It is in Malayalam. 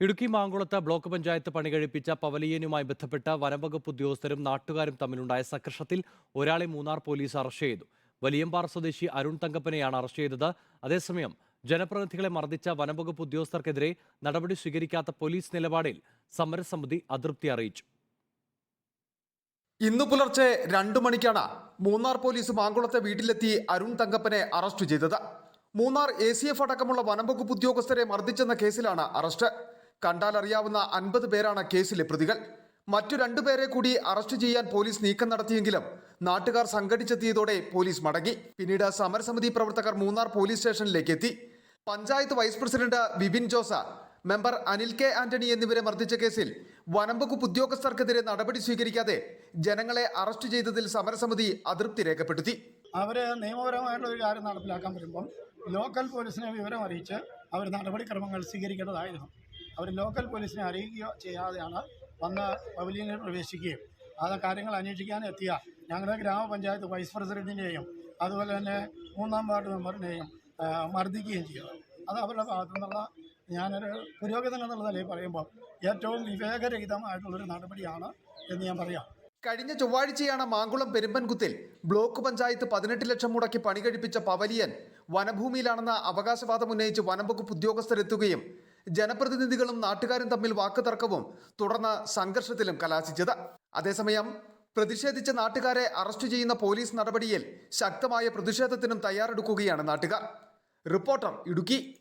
ഇടുക്കി മാങ്കുളത്ത് ബ്ലോക്ക് പഞ്ചായത്ത് പണി കഴിപ്പിച്ച പവലിയനുമായി ബന്ധപ്പെട്ട വനംവകുപ്പ് ഉദ്യോഗസ്ഥരും നാട്ടുകാരും തമ്മിലുണ്ടായ സംഘർഷത്തിൽ ഒരാളെ മൂന്നാർ പോലീസ് അറസ്റ്റ് ചെയ്തു. വലിയമ്പാറ സ്വദേശി അരുൺ തങ്കപ്പനെയാണ് അറസ്റ്റ് ചെയ്തത്. അതേസമയം ജനപ്രതിനിധികളെ മർദ്ദിച്ച വനംവകുപ്പ് ഉദ്യോഗസ്ഥർക്കെതിരെ നടപടി സ്വീകരിക്കാത്ത പോലീസ് നിലപാടിൽ സമരസമിതി അതൃപ്തി അറിയിച്ചു. ഇന്നു പുലർച്ചെ രണ്ടു മണിക്കാണ് മൂന്നാർ പോലീസ് മാങ്കുളത്തെ വീട്ടിലെത്തി അരുൺ തങ്കപ്പനെ അറസ്റ്റ് ചെയ്തത്. മൂന്നാർ എ സി എഫ് അടക്കമുള്ള വനംവകുപ്പ് ഉദ്യോഗസ്ഥരെ മർദ്ദിച്ചെന്ന കേസിലാണ് അറസ്റ്റ്. കണ്ടാൽ അറിയാവുന്ന അൻപത് പേരാണ് കേസിലെ പ്രതികൾ. മറ്റു രണ്ടുപേരെ കൂടി അറസ്റ്റ് ചെയ്യാൻ പോലീസ് നീക്കം നടത്തിയെങ്കിലും നാട്ടുകാർ സംഘടിച്ചെത്തിയതോടെ പോലീസ് മടങ്ങി. പിന്നീട് സമരസമിതി പ്രവർത്തകർ മൂന്നാർ പോലീസ് സ്റ്റേഷനിലേക്ക് എത്തി. Panchayat vice president Vipin Jose member Anil K Antony എന്നിവരെ മർദ്ദിച്ച കേസിൽ വനംവകുപ്പ് ഉദ്യോഗസ്ഥർക്കെതിരെ നടപടി സ്വീകരിക്കാതെ ജനങ്ങളെ അറസ്റ്റ് ചെയ്തതിൽ സമരസമിതി അതൃപ്തി രേഖപ്പെടുത്തി. അവർ നിയമപരമായിട്ടുള്ള ഒരു കാര്യം നടപ്പിലാക്കാൻ വരുമ്പം ലോക്കൽ പോലീസിനെ വിവരം അറിയിച്ച് അവർ നടപടിക്രമങ്ങൾ സ്വീകരിക്കേണ്ടതായിരുന്നു. അവർ ലോക്കൽ പോലീസിനെ അറിയിക്കുകയോ ചെയ്യാതെയാണ് വന്ന് പവലിയനിൽ പ്രവേശിക്കുകയും. അത് കാര്യങ്ങൾ അന്വേഷിക്കാൻ എത്തിയ ഞങ്ങളുടെ ഗ്രാമപഞ്ചായത്ത് വൈസ് പ്രസിഡന്റിനെയും അതുപോലെ തന്നെ മൂന്നാം വാർഡ് മെമ്പറിനെയും മർദ്ദിക്കുകയും ചെയ്തത് അത് അവരുടെ ഭാഗത്തു നിന്നുള്ള ഞാനൊരു പുരോഗതി എന്നുള്ള നിലയിൽ പറയുമ്പോൾ ഏറ്റവും വിവേകരഹിതമായിട്ടുള്ളൊരു നടപടിയാണ് എന്ന് ഞാൻ പറയാം. കഴിഞ്ഞ ചൊവ്വാഴ്ചയാണ് മാങ്കുളം പെരുമ്പൻകുത്തിൽ ബ്ലോക്ക് പഞ്ചായത്ത് പതിനെട്ട് ലക്ഷം മുടക്കി പണി കഴിപ്പിച്ച പവലിയൻ വനഭൂമിയിലാണെന്ന അവകാശവാദം ഉന്നയിച്ച് വനംവകുപ്പ് ഉദ്യോഗസ്ഥരെത്തുകയും ജനപ്രതിനിധികളും നാട്ടുകാരും തമ്മിൽ വാക്കുതർക്കവും തുടർന്ന് സംഘർഷത്തിലും കലാശിച്ചത്. അതേസമയം പ്രതിഷേധിച്ച നാട്ടുകാരെ അറസ്റ്റ് ചെയ്യുന്ന പോലീസ് നടപടിയിൽ ശക്തമായ പ്രതിഷേധത്തിനും തയ്യാറെടുക്കുകയാണ് നാട്ടുകാർ. റിപ്പോർട്ടർ ഇടുക്കി.